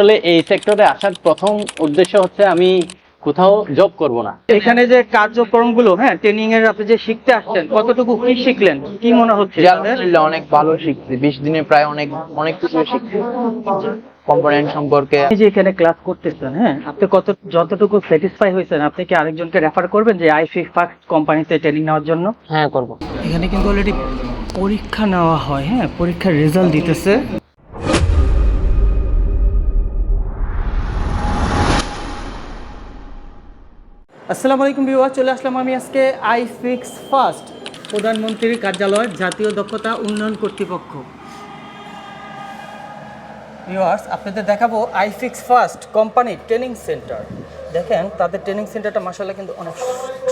আসলে এই সেক্টরে আসার প্রথম উদ্দেশ্য হচ্ছে আমি কোথাও জব করব না। এখানে যে কার্যক্রমগুলো হ্যাঁ ট্রেনিং এর আপনি যে শিখতে আসছেন কতটুকু কি শিখলেন? কি মনে হচ্ছে আলহামদুলিল্লাহ অনেক ভালো শিখছি বিশ দিনে প্রায় অনেক অনেক কিছু শিখছি। কম্পোনেন্ট সম্পর্কে। আপনি যে এখানে ক্লাস করতেছেন হ্যাঁ আপনি কত যতটুকু স্যাটিসফাই হয়েছেন আপনি কি আরেকজনকে রেফার করবেন যে আইফি ফাক্স কোম্পানিতে ট্রেনিং নেওয়ার জন্য? হ্যাঁ করব। এখানে কিন্তু অলরেডি পরীক্ষা নেওয়া হয় হ্যাঁ পরীক্ষার রেজাল্ট দিতেছে। আসসালামু আলাইকুম বিওয়া চলে আসলাম আমি আজকে আই ফিক্স ফার্স্ট প্রধানমন্ত্রীর কার্যালয় জাতীয় দক্ষতা উন্নয়ন কর্তৃপক্ষ। ভিউয়ার্স আপনাদের দেখাবো I fix first company training center দেখেন তাদের ট্রেনিং সেন্টারটা মাসাল্লাহ কিন্তু অনেক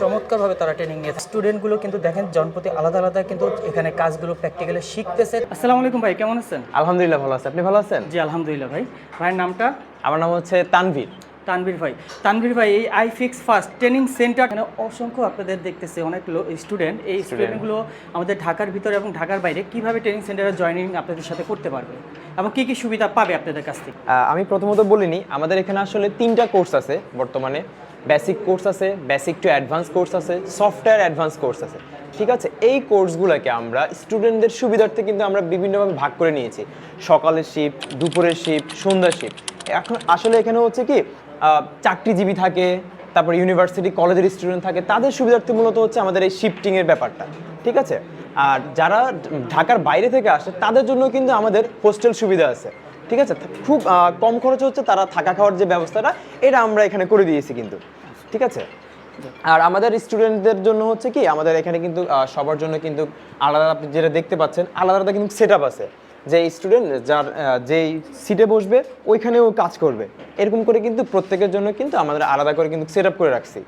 চমৎকারভাবে তারা ট্রেনিং নিয়েছে। স্টুডেন্টগুলো কিন্তু দেখেন জনপ্রতি আলাদা আলাদা কিন্তু এখানে কাজগুলো প্র্যাকটিক্যালি শিখতেছে। আসসালামু আলাইকুম ভাই কেমন আছেন? আলহামদুলিল্লাহ ভালো আছে। আপনি ভালো আছেন? জি আলহামদুলিল্লাহ ভাই। ভাইয়ের নামটা? আমার নাম হচ্ছে তানভীর। তানভীর ভাই। তানভীর ভাই এই I fix first training center এখানে অসংখ্য আপনাদের দেখতেছে অনেক স্টুডেন্ট এই স্টুডেন্টগুলো আমাদের ঢাকার ভিতরে এবং ঢাকার বাইরে কীভাবে ট্রেনিং সেন্টারে জয়েনিং আপনাদের সাথে করতে পারবে? এবং কি কি সুবিধা পাবে আপনাদের কাছ থেকে? আমি প্রথমত বলিনি আমাদের এখানে আসলে তিনটা কোর্স আছে বর্তমানে। বেসিক কোর্স আছে বেসিক টু অ্যাডভান্স কোর্স আছে সফটওয়্যার অ্যাডভান্স কোর্স আছে। ঠিক আছে এই কোর্সগুলোকে আমরা স্টুডেন্টদের সুবিধার্থে কিন্তু আমরা বিভিন্নভাবে ভাগ করে নিয়েছি। সকালের শিফট দুপুরের শিফট সন্ধ্যার শিফট এখন আসলে এখানে হচ্ছে কি চাকরিজীবী থাকে, তারপর ইউনিভার্সিটি কলেজের স্টুডেন্ট থাকে, তাদের সুবিধার্থে মূলত হচ্ছে আমাদের এই শিফটিংয়ের ব্যাপারটা, ঠিক আছে? আর যারা ঢাকার বাইরে থেকে আসে, তাদের জন্য কিন্তু আমাদের হোস্টেল সুবিধা আছে, ঠিক আছে? খুব কম খরচে হচ্ছে তারা থাকা খাওয়ার যে ব্যবস্থাটা, এটা আমরা এখানে করে দিয়েছি কিন্তু, ঠিক আছে? আর আমাদের স্টুডেন্টদের জন্য হচ্ছে কি, আমাদের এখানে কিন্তু সবার জন্য কিন্তু আলাদা, আপনি যেটা দেখতে পাচ্ছেন, আলাদা আলাদা কিন্তু সেট আছে। যে স্টুডেন্ট যার যেই সিটে বসবে, ওইখানেও কাজ করবে। এরকম করে কিন্তু প্রত্যেকের জন্য কিন্তু আমাদের আলাদা করে কিন্তু সেট করে রাখছি।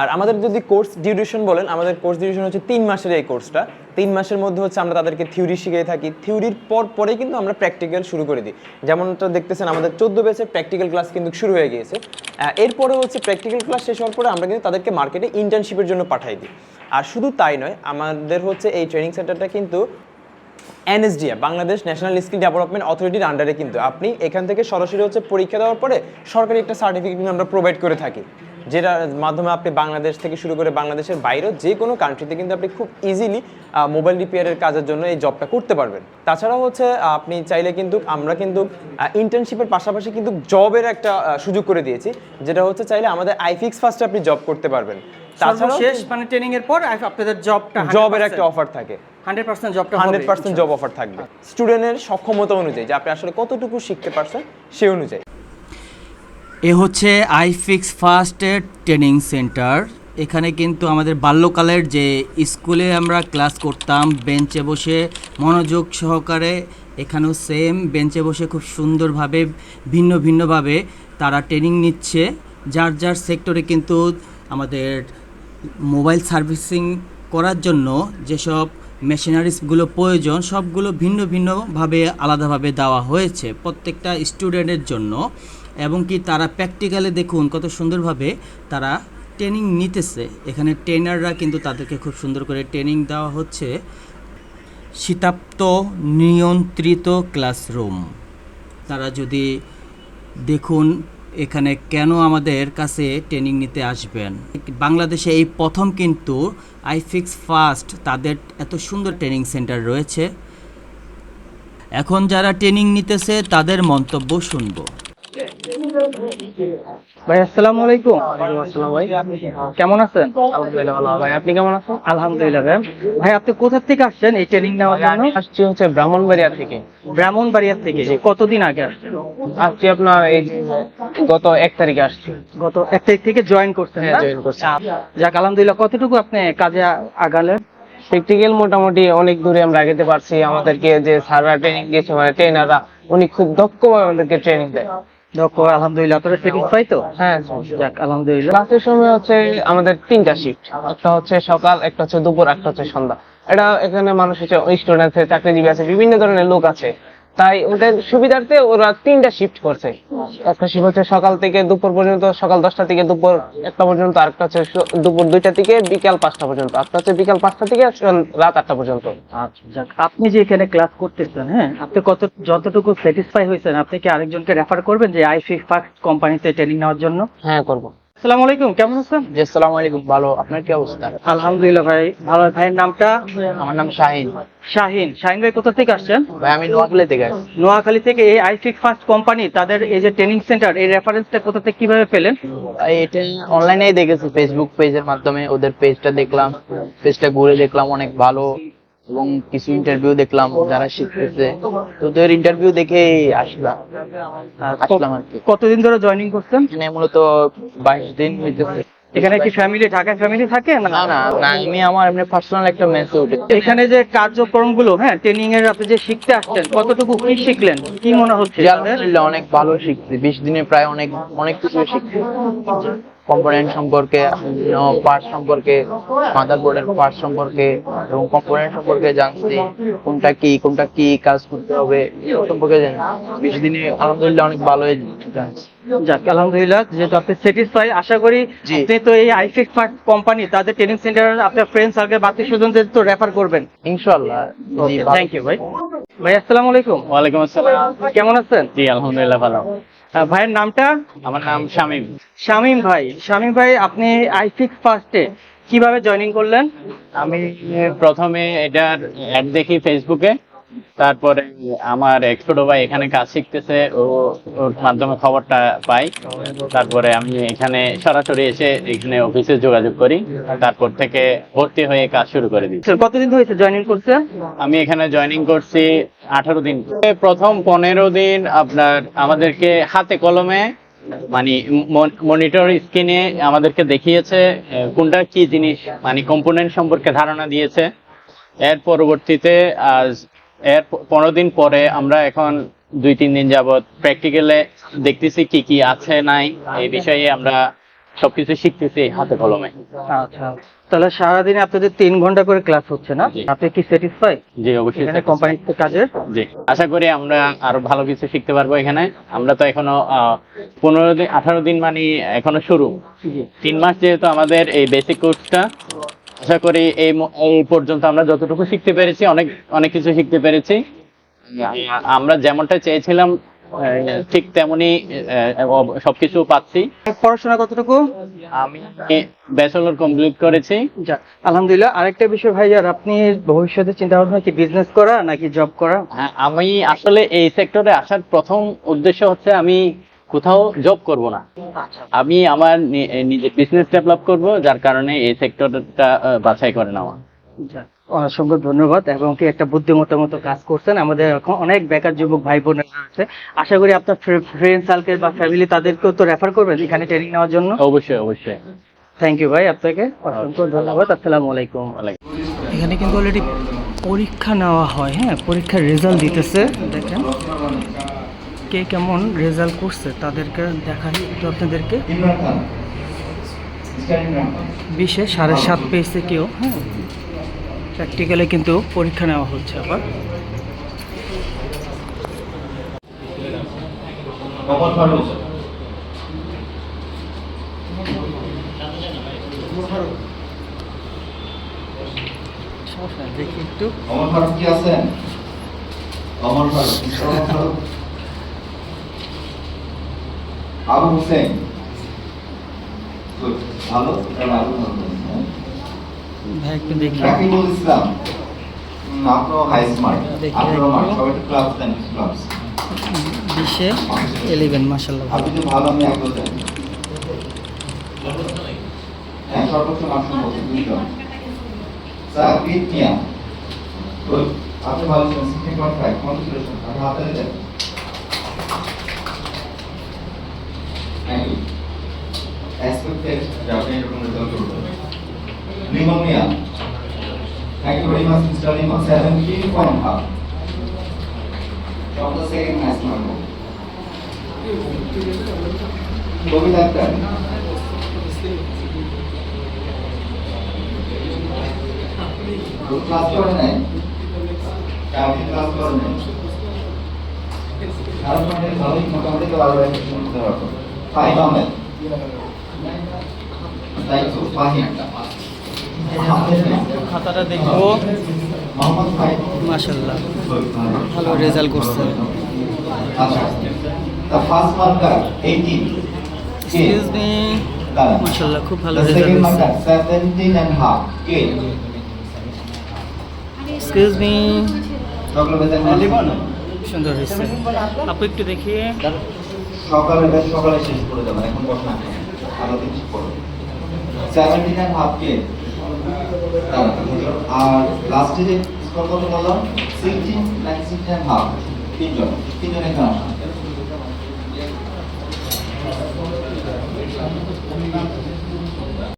আর আমাদের যদি কোর্স ডিউরেশন বলেন, আমাদের কোর্স ডিউরেশন হচ্ছে তিন মাসের এই কোর্সটা তিন মাসের মধ্যে হচ্ছে আমরা তাদেরকে থিওরি শিখিয়ে থাকি। থিওরির পর পরেই কিন্তু আমরা প্র্যাকটিক্যাল শুরু করে দিই। যেমনটা দেখতেছেন, আমাদের চোদ্দ বেচে প্র্যাকটিক্যাল ক্লাস কিন্তু শুরু হয়ে গিয়েছে। এরপরে হচ্ছে প্র্যাকটিক্যাল ক্লাস শেষ হওয়ার পরে আমরা কিন্তু তাদেরকে মার্কেটে ইন্টার্নশিপের জন্য পাঠাই দিই। আর শুধু তাই নয়, আমাদের হচ্ছে এই ট্রেনিং সেন্টারটা কিন্তু NSDA Bangladesh national skill development অথরিটির আন্ডারে কিন্তু। আপনি এখান থেকে সরাসরি হচ্ছে পরীক্ষা দেওয়ার পরে সরকারি একটা সার্টিফিকেট কিন্তু আমরা প্রোভাইড করে থাকি। যেটার মাধ্যমে আপনি বাংলাদেশ থেকে শুরু করে বাংলাদেশের বাইরেও যে কোনো কান্ট্রিতে কিন্তু আপনি খুব ইজিলি মোবাইল রিপেয়ারের কাজের জন্য এই জবটা করতে পারবেন। তাছাড়াও হচ্ছে আপনি চাইলে কিন্তু আমরা কিন্তু ইন্টার্নশিপের পাশাপাশি কিন্তু জবের একটা সুযোগ করে দিয়েছি। যেটা হচ্ছে চাইলে আমাদের আইফিক্স ফার্স্টে আপনি জব করতে পারবেন। সর্বশেষ মানে ট্রেনিং এর পর আপনাদের জবটা জবের একটা অফার থাকে। হান্ড্রেড পার্সেন্ট জবটা হান্ড্রেড পার্সেন্ট জব অফার থাকবে। স্টুডেন্টের সক্ষমতা অনুযায়ী যে আপনি আসলে কতটুকু শিখতে পারছেন সে অনুযায়ী। এ হচ্ছে আইফিক্স ফার্স্টের ট্রেনিং সেন্টার এখানে কিন্তু আমাদের বাল্যকালের যে স্কুলে আমরা ক্লাস করতাম বেঞ্চে বসে মনোযোগ সহকারে এখানেও সেম বেঞ্চে বসে খুব সুন্দরভাবে ভিন্ন ভিন্নভাবে তারা ট্রেনিং নিচ্ছে। যার যার সেক্টরে কিন্তু আমাদের মোবাইল সার্ভিসিং করার জন্য যেসব মেশিনারিজগুলো প্রয়োজন, সবগুলো ভিন্ন ভিন্নভাবে আলাদাভাবে দেওয়া হয়েছে প্রত্যেকটা স্টুডেন্টের জন্য। এবং কি তারা প্র্যাকটিক্যালে দেখুন কত সুন্দরভাবে তারা ট্রেনিং নিতেছে। এখানে ট্রেনাররা কিন্তু তাদেরকে খুব সুন্দর করে ট্রেনিং দেওয়া হচ্ছে। শীতাপ্ত নিয়ন্ত্রিত ক্লাসরুম। তারা যদি দেখুন এখানে কেন আমাদের কাছে ট্রেনিং নিতে আসবেন? বাংলাদেশে এই প্রথম কিন্তু আইফিক্স ফার্স্ট তাদের এত সুন্দর ট্রেনিং সেন্টার রয়েছে। এখন যারা ট্রেনিং নিতেছে তাদের মন্তব্য শুনব। ভাই আসসালামু আলাইকুম। ভাই। কেমন আছেন? আলহামদুলিল্লাহ ভালো। ভাই আপনি কেমন আছেন? আলহামদুলিল্লাহ ভাই। ভাই আপনি কোথা থেকে আসছেন এই ট্রেনিং নেওয়ার জন্য? আসছি হচ্ছে ব্রাহ্মণবাড়িয়া থেকে। ব্রাহ্মণবাড়িয়া থেকে। কতদিন আগে আসছেন? আসছি আপনার এই গত এক তারিখে আসছি। গত এক তারিখ থেকে জয়েন করছেন হ্যাঁ, না? join করছি। যাক আলহামদুলিল্লাহ কতটুকু আপনি কাজে আগালেন? প্র্যাকটিক্যাল মোটামুটি অনেক দূরে আমরা আগাতে পারছি। আমাদেরকে যে স্যাররা ট্রেনিং দিয়েছে মানে ট্রেনাররা উনি খুব দক্ষভাবে আমাদেরকে ট্রেনিং দেয়। আলহামদুলিল্লাহ। স্যাটিসফাই তো হ্যাঁ। যাক আলহামদুলিল্লাহ। ক্লাসের সময় হচ্ছে আমাদের তিনটা শিফট একটা হচ্ছে সকাল একটা হচ্ছে দুপুর একটা হচ্ছে সন্ধ্যা। এটা এখানে মানুষ হচ্ছে স্টুডেন্ট আছে চাকরিজীবী আছে বিভিন্ন ধরনের লোক আছে। তাই ওদের সুবিধার্থে ওরা তিনটা শিফট করছে। একটা শিফট হচ্ছে সকাল থেকে দুপুর পর্যন্ত সকাল দশটা থেকে দুপুর একটা পর্যন্ত আরেকটা হচ্ছে দুপুর দুইটা থেকে বিকাল পাঁচটা পর্যন্ত। একটা হচ্ছে বিকাল পাঁচটা থেকে রাত আটটা পর্যন্ত। আচ্ছা আপনি যে এখানে ক্লাস করতেছেন হ্যাঁ? আপনি কত যতটুকু স্যাটিসফাই হয়েছেন আপনি কি আরেকজনকে রেফার করবেন যে আইফি ফাক্স কোম্পানিতে ট্রেনিং নেওয়ার জন্য? হ্যাঁ করব। আসসালামু আলাইকুম কেমন আছেন? জি আসসালামু আলাইকুম ভালো। আপনার কি অবস্থা? আলহামদুলিল্লাহ ভাই ভালো। ভাইয়ের নামটা? আমার নাম শাহিন। শাহিন। শাহিন ভাই কোথা থেকে আসছেন? ভাই আমি নোয়াখালী থেকে আসছি। নোয়াখালী থেকে এই আইফিক ফার্স্ট কোম্পানি তাদের এই যে ট্রেনিং সেন্টার এই রেফারেন্সটা কোথা থেকে কীভাবে পেলেন? এটা অনলাইনে দেখেছি ফেসবুক পেজের মাধ্যমে। ওদের পেজটা দেখলাম পেজটা ঘুরে দেখলাম অনেক ভালো। এবং কিছু ইন্টারভিউ দেখলাম যারা শিখতেছে। তো ওদের ইন্টারভিউ দেখে আসলাম। আসলাম আর কি। কতদিন ধরে জয়েনিং করছেন? এখানে মূলত বাইশ দিন হইতেছে। এখানে কি ফ্যামিলি ঢাকায় ফ্যামিলি থাকে? না না? না আমি আমার এমনি পার্সোনাল একটা মেসে উঠে এখানে যে কার্যক্রমগুলো হ্যাঁ ট্রেনিং এর আপনি যে শিখতে আসছেন কতটুকু কি শিখলেন? কি মনে হচ্ছে আলহামদুলিল্লাহ অনেক ভালো শিখছি। বিশ দিনে প্রায় অনেক অনেক কিছু শিখছি। কম্পোনেন্ট সম্পর্কে পার্ট সম্পর্কে মাদারবোর্ডের পার্ট সম্পর্কে এবং কম্পোনেন্ট সম্পর্কে জানছি কোনটা কি কোনটা কি কাজ করতে হবে সম্পর্কে জানি। বিশ দিনে আলহামদুলিল্লাহ অনেক ভালো জানছি। যাক আলহামদুলিল্লাহ যেহেতু আপনি স্যাটিসফাই আশা করি আপনি তো এই আইফিক্স কোম্পানি তাদের ট্রেনিং সেন্টার আপনার ফ্রেন্ড সার্কেল বাকি স্বজনদের তো রেফার করবেন। ইনশাল্লাহ ভালো। থ্যাংক ইউ ভাই। ভাই আসসালামু আলাইকুম। ওয়ালাইকুম আসসালাম। কেমন আছেন? জি আলহামদুলিল্লাহ ভালো। ভাইয়ের নামটা? আমার নাম শামীম। শামীম ভাই। শামীম ভাই আপনি আইফিক্স ফার্স্টে কীভাবে জয়েনিং করলেন? আমি প্রথমে এটার অ্যাড দেখি ফেসবুকে তারপরে আমার এক্সপোর্ট ভাই এখানে কাজ শিখতেছে ও ওর মাধ্যমে খবরটা পাই। তারপরে আমি এখানে সরাসরি এসে এখানে অফিসে যোগাযোগ করি। তারপর থেকে ভর্তি হয়ে কাজ শুরু করে দিই। কতদিন হয়েছে জয়েনিং করছেন আমি এখানে জয়েনিং করছি আঠারো দিন। প্রথম পনেরো দিন আপনার আমাদেরকে হাতে কলমে মানে মনিটর স্ক্রিনে আমাদেরকে দেখিয়েছে কোনটা কি জিনিস মানে কম্পোনেন্ট সম্পর্কে ধারণা দিয়েছে। এর পরবর্তীতে আজ এর পনেরো দিন পরে আমরা এখন দুই তিন দিন যাবত প্র্যাকটিক্যালে দেখতেছি কি কি আছে নাই এই বিষয়ে আমরা সবকিছু শিখতেছি হাতে কলমে। আচ্ছা তাহলে সারাদিনে আপনাদের তিন ঘণ্টা করে ক্লাস হচ্ছে না? আপনি কি স্যাটিসফাই জি অবশ্যই এখানে কোম্পানির কাজের? জি আশা করি আমরা আরও ভালো কিছু শিখতে পারব এখানে। আমরা তো এখনও পনেরো দিন আঠারো দিন মানে এখনও শুরু। তিন মাস যেহেতু আমাদের এই বেসিক কোর্সটা আশা করি এই এই পর্যন্ত আমরা যতটুকু শিখতে পেরেছি অনেক অনেক কিছু শিখতে পেরেছি। আমরা যেমনটা চেয়েছিলাম ঠিক তেমনি সবকিছু পাচ্ছি। পড়াশোনা কতটুকু? আমি ব্যাচেলর কমপ্লিট করেছি। আলহামদুলিল্লাহ। আরেকটা বিষয় ভাই আর আপনি ভবিষ্যতে চিন্তা ভাবনা কি বিজনেস করা নাকি জব করা? হ্যাঁ, আমি আসলে এই সেক্টরে আসার প্রথম উদ্দেশ্য হচ্ছে আমি কোথাও জব করব না। আমি আমার নি- নিজের বিজনেস ডেভেলপ করব যার কারণে এই সেক্টরটা বাছাই করে নেওয়া। অসংখ্য ধন্যবাদ এবং কি একটা বুদ্ধিমত্তার মতো কাজ করছেন। আমাদের এখন অনেক বেকার যুবক ভাই বোনেরা আছে। আশা করি আপনার ফ্রেন্ড সার্কেল বা ফ্যামিলি তাদেরকেও তো রেফার করবেন এখানে ট্রেনিং নেওয়ার জন্য। অবশ্যই অবশ্যই। থ্যাংক ইউ ভাই আপনাকে। অসংখ্য ধন্যবাদ। আসসালামু আলাইকুম। এখানে কিন্তু অলরেডি পরীক্ষা নেওয়া হয় হ্যাঁ? পরীক্ষার রেজাল্ট দিতেছে। দেখেন। কে কেমন রেজাল্ট করছে তাদেরকে দেখাই একটু আপনাদেরকে। বিশে সাড়ে সাত পেয়েছে কেউ হ্যাঁ। প্র্যাকটিক্যালে কিন্তু পরীক্ষা নেওয়া হচ্ছে আবার। দেখি একটু। অমর ফারুক কি আছেন অমর ফারুক অমর ফারুক। আবু হোসেন ভালো? আবু হ্যাঁ? রাকিবুল ইসলাম। হুম, হাই স্মার্ট দেখি, মার্ক সবাই একটু ক্লাস দেন ক্লাস বিশে এলিভেন মাসাল্লাহ আপনি যদি ভালো আমি একদম দেন হ্যাঁ সর্বোচ্চ মার্ক সম্ভব দুইজন স্যার মিয়া আপনি ভালো ছিলেন সিক্সটিন পয়েন্ট কনগ্রেচুলেশন আপনি হাতে দেন থ্যাংক ইউ এক্সপেক্টেড যে আপনি এরকম রেজাল্ট করবেন। Much mister Limon seventeen point from the second national board. কবি ডাক্তার ক্লাস করে নাই আপনি ক্লাস করে নাই ভালোই মোটামুটি তো আরও একটা শুনতে পারব ফাইভ ফাহিম খাতাটা দেখব। মাশাল্লাহ ভালো রেজাল্ট করছে। আচ্ছা। the first marker 18 excuse me দাঁড়ান। মাশাল্লাহ খুব ভালো the রেজাল্ট second হয়েছে marker 17 and half k excuse me সুন্দর হয়েছে। আপু একটু দেখি সকালে সকালে শেষ করে যাবেন এখন বসে না। সেভেন্টিন নাইন হাফ কে আর লাস্টে যে স্কোর কত বললাম sixteen nine sixteen nine half তিনজন। তিনজন এখানে আসুন